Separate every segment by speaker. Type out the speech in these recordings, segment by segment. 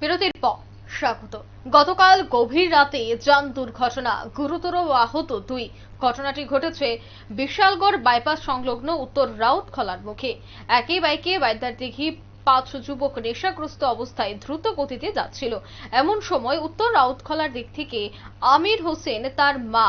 Speaker 1: বিরতির পর স্বাগত। গতকাল গভীর রাতে যান দুর্ঘটনা, গুরুতর আহত দুই। ঘটনাটি ঘটেছে বিশালগড় বাইপাস সংলগ্ন উত্তর রাউত রাউতখলার মুখে। একই বাইকে বাইদারদিঘি পাঁচ যুবক নেশাগ্রস্ত অবস্থায় দ্রুত গতিতে যাচ্ছিল। এমন সময় উত্তর রাউতখলার দিক থেকে আমির হোসেন, তার মা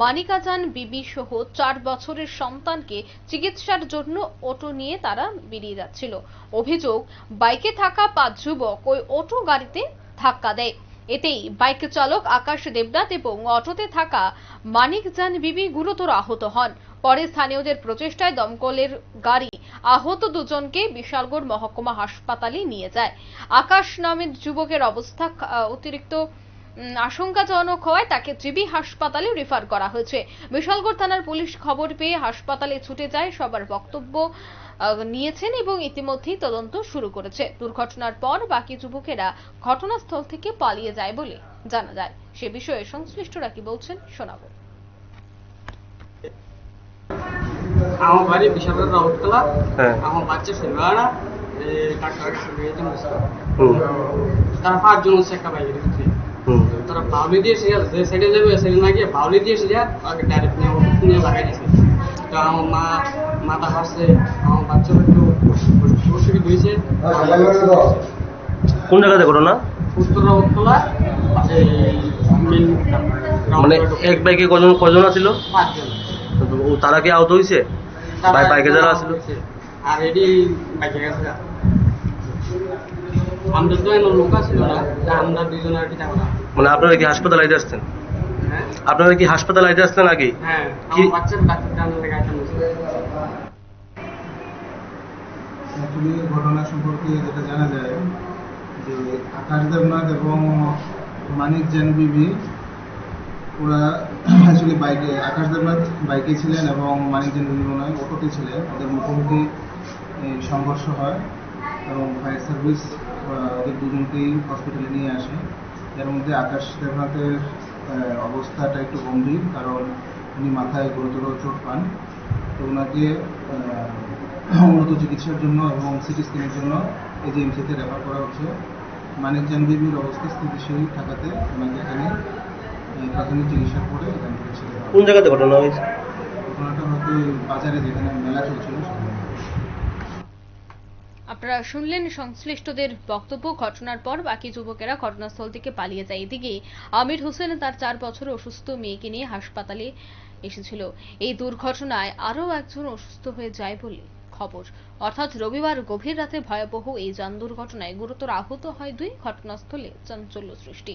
Speaker 1: মানিকা মানিকাজান বিবি সহ চার বছরের সন্তানকে চিকিৎসার জন্য অটো নিয়ে তারা বেরিয়ে যাচ্ছিল। অভিযোগ, বাইকে থাকা পাঁচ যুবক ওই অটো গাড়িতে ধাক্কা দেয়। এতেই বাইক চালক আকাশ দেবনাথ এবং অটোতে থাকা মানিকজান বিবি গুরুতর আহত হন। পরে স্থানীয়দের প্রচেষ্টায় দমকলের গাড়ি আহত দুজনকে বিশালগড় মহকুমা হাসপাতালে নিয়ে যায়। আকাশ নামের যুবকের অবস্থা অতিরিক্ত আশঙ্কাজনক হওয়ায় তাকে জিবি হাসপাতালে রেফার করা হয়েছে। বিশালগড় থানার পুলিশ খবর পেয়ে হাসপাতালে ছুটে যায় সবার বক্তব্য নিয়েছেন এবং ইতিমধ্যেই তদন্ত শুরু করেছে। দুর্ঘটনার পর বাকি যুবকেরা ঘটনাস্থল থেকে পালিয়ে যায় বলে জানা যায়। সে বিষয়ে সংশ্লিষ্টরা কি বলছেন শোনাবো।
Speaker 2: আমার বাড়ি বিশালের রাউতকলা
Speaker 3: হ্যাঁ।
Speaker 2: আমার বাচ্চা ছেলেবেলা ডাক্তার কাছে নিয়ে তারা পাঁচজন হচ্ছে একটা ভিতরে
Speaker 3: হুম।
Speaker 2: তারা বাউলি দিয়ে সে যে সাইডে যাবে ওই না গিয়ে বাউলি দিয়ে সে আগে ডাইরেক্ট নিয়ে লাগাই দিয়েছে তো আমার মা মাথা ফাঁসছে আমার বাচ্চার একটু অসুবিধা হয়েছে
Speaker 3: কোন জায়গাতে ঘটনা
Speaker 2: উত্তর রাউতকলা এই মানে
Speaker 3: এক বাইকে কজন কজন আছিল? তারা কি আহত হয়েছে বাই- বাইকে যারা
Speaker 2: হয়েছে। আর এটি বাইকে গেছে। গা। আমাদের তো এমন লোক আছিল না আমরা দুজন আর কি যাব
Speaker 3: মানে আপনারা কি হাসপাতাল আইতে আসছেন?
Speaker 2: হ্যাঁ।
Speaker 3: আপনারা কি হাসপাতাল আইতে আসছেন আগে
Speaker 2: হ্যাঁ
Speaker 3: কি-
Speaker 2: আমার বাচ্চার ডাক্তার জানার লেগে
Speaker 4: অ্যাকচুয়ালি ঘটনা সম্পর্কে যেটা জানা যায় যে আকাশ দেবনাথ এবং মানিক জেন বিবি ওরা অ্যাকচুয়ালি বাইকে, আকাশ দেবনাথ বাইকে ছিলেন এবং মানিক জেন বিবি মনে হয় অটোতে ছিলেন। ওদের মুখোমুখি সংঘর্ষ হয় এবং ফায়ার সার্ভিস ওদের দুজনকেই হসপিটালে নিয়ে আসে। এর মধ্যে আকাশ দেবনাথের অবস্থাটা একটু গম্ভীর কারণ উনি মাথায় গুরুতর চোট পান। তো ওনাকে উন্নত চিকিৎসার জন্য এবং সিটি স্ক্যানের জন্য এজিএমসিতে রেফার করা হচ্ছে। মানিক জান বিবির অবস্থা স্থিতিশীল থাকাতে ওনাকে এখানে প্রাথমিক চিকিৎসা করে এখান থেকে ছেড়ে দেওয়া
Speaker 3: কোন জায়গাতে ঘটনা হয়েছে?
Speaker 4: ঘটনাটা হয়তো বাজারে যেখানে মেলা চলছিল।
Speaker 1: আপনারা শুনলেন সংশ্লিষ্টদের বক্তব্য। ঘটনার পর বাকি যুবকেরা ঘটনাস্থল থেকে পালিয়ে যায়। এদিকে আমির হোসেন তার চার বছর অসুস্থ মেয়েকে নিয়ে হাসপাতালে এসেছিল। এই দুর্ঘটনায় আরও একজন অসুস্থ হয়ে যায় বলে খবর। অর্থাৎ রবিবার গভীর রাতে ভয়াবহ এই যান দুর্ঘটনায় গুরুতর আহত হয় দুই ঘটনাস্থলে চাঞ্চল্য সৃষ্টি।